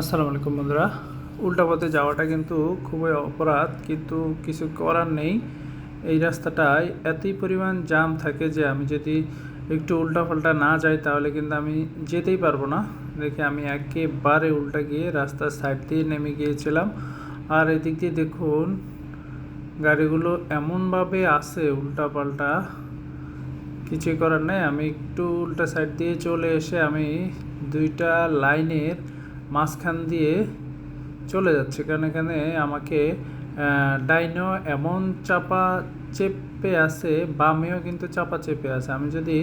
আসসালামু আলাইকুম বন্ধুরা। উল্টা পথে যাওয়াটা কিন্তু খুবই অপরাধ, কিন্তু কিছু করার নেই। এই রাস্তাটায় এতই পরিমাণ জাম থাকে যে আমি যদি একটু উল্টা পাল্টা না যাই, তাহলে কিন্তু আমি যেতেই পারব না। দেখে আমি একেবারে উল্টা গিয়ে রাস্তার সাইড দিয়ে নেমে গিয়েছিলাম। আর এদিক দিয়ে দেখুন, গাড়িগুলো এমনভাবে আসে উল্টা পাল্টা কিছুই করার নেই। আমি একটু উল্টা সাইড দিয়ে চলে এসে আমি দুইটা লাইনের মাঝখান দিয়ে চলে যাচ্ছে। কারণ এখানে আমাকে আহ, ডাইনও এমন চাপা চেপে আছে বামেও কিন্তু চাপা চেপে আছে। আমি যদি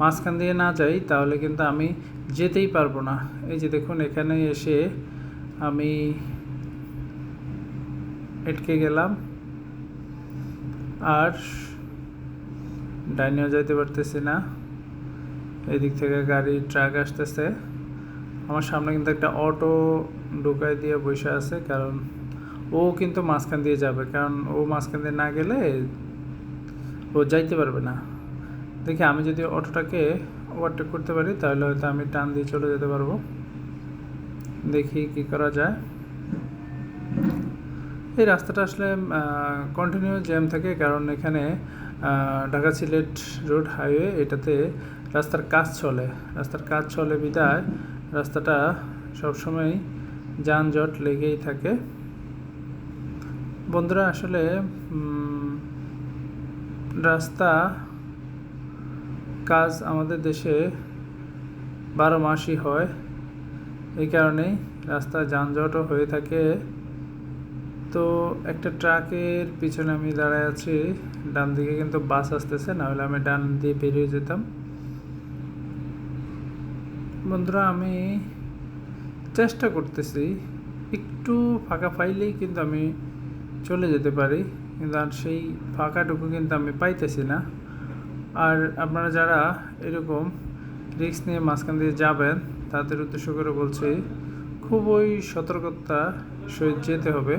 মাঝখান দিয়ে না যাই তাহলে কিন্তু আমি যেতেই পারব না। এই যে দেখুন এখানে এসে আমি এটকে গেলাম। আর ডাইনেও যাইতে পারতেছি না। এদিক থেকে গাড়ি ট্রাক আসতেছে। আমার সামনে কিন্তু একটা অটো ঢুকাই দিয়ে বসে আছে, কারণ ও কিন্তু মাঝখান দিয়ে যাবে, কারণ ও মাঝখান দিয়ে না গেলে ও যাইতে পারবে না। দেখি আমি যদি অটোটাকে ওভারটেক করতে পারি, তাহলে হয়তো আমি টান দিয়ে চলে যেতে পারব। দেখি কি করা যায়। এই রাস্তাটা আসলে কন্টিনিউ জ্যাম থাকে, কারণ এখানে ঢাকা সিলেট রোড হাইওয়ে এটাতে রাস্তার কাজ চলে, রাস্তার কাজ চলে বিদায় রাস্তাটা সবসময় যানজট লেগেই থাকে। বন্ধুরা, আসলে রাস্তা কাজ আমাদের দেশে বারো মাসই হয়। এই কারণেই রাস্তা যানজটও হয়ে থাকে। তো একটা ট্রাকের পিছনে আমি দাঁড়ায় আছি ডান দিকে কিন্তু বাস আসতেছে, নাহলে আমি ডান দিয়ে বেরিয়ে যেতাম। বন্ধুরা, আমি চেষ্টা করতেছি একটু ফাঁকা পাইলেই কিন্তু আমি চলে যেতে পারি। কিন্তু আর সেই ফাঁকাটুকু কিন্তু আমি পাইতেছি না। আর আপনারা যারা এরকম রিস্ক নিয়ে মাঝখান দিয়ে যাবেন, তাদের উদ্দেশ্য করে বলছি, খুবই সতর্কতা সহিত যেতে হবে।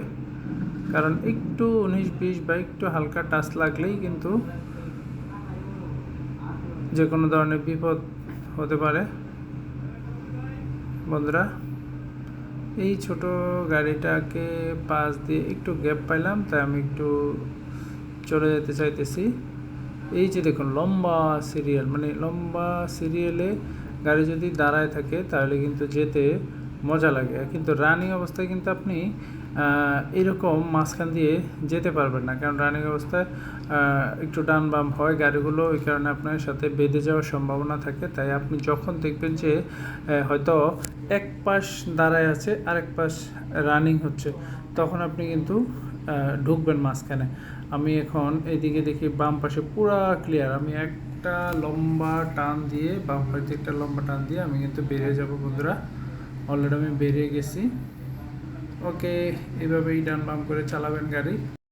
কারণ একটু উনিশ বিশ বা একটু হালকা টাচ লাগলেই কিন্তু যে কোনো ধরনের বিপদ হতে পারে। বন্ধুরা, এই ছোট গাড়িটাকে পাশ দিয়ে একটু গ্যাপ পাইলাম, তাই আমি একটু চলে যেতে চাইতেছি। এই যে দেখুন, লম্বা সিরিয়াল মানে লম্বা সিরিয়ালে গাড়ি যদি দাঁড়ায় থাকে, তাহলে কিন্তু যেতে মজা লাগে। কিন্তু রানিং অবস্থায় কিন্তু আপনি এরকম মাঝখান দিয়ে যেতে পারবেন না। কারণ রানিং অবস্থায় একটু ডান বাম হয় গাড়িগুলো, ওই কারণে আপনার সাথে বেঁধে যাওয়ার সম্ভাবনা থাকে। তাই আপনি যখন দেখবেন যে হয়তো এক পাশ দাঁড়ায় আছে, আরেক পাশ রানিং হচ্ছে। তখন আপনি কিন্তু ঢুকবেন মাঝখানে। আমি এখন এইদিকে দেখি বাম পাশে পুরা ক্লিয়ার আমি একটা লম্বা টান দিয়ে, বাম পাশ একটা লম্বা টান দিয়ে আমি কিন্তু বেরিয়ে যাব বন্ধুরা। অলরেডি আমি বেরিয়ে গেছি। ওকে এভাবেই ডান বাম করে চালাবেন গাড়ি।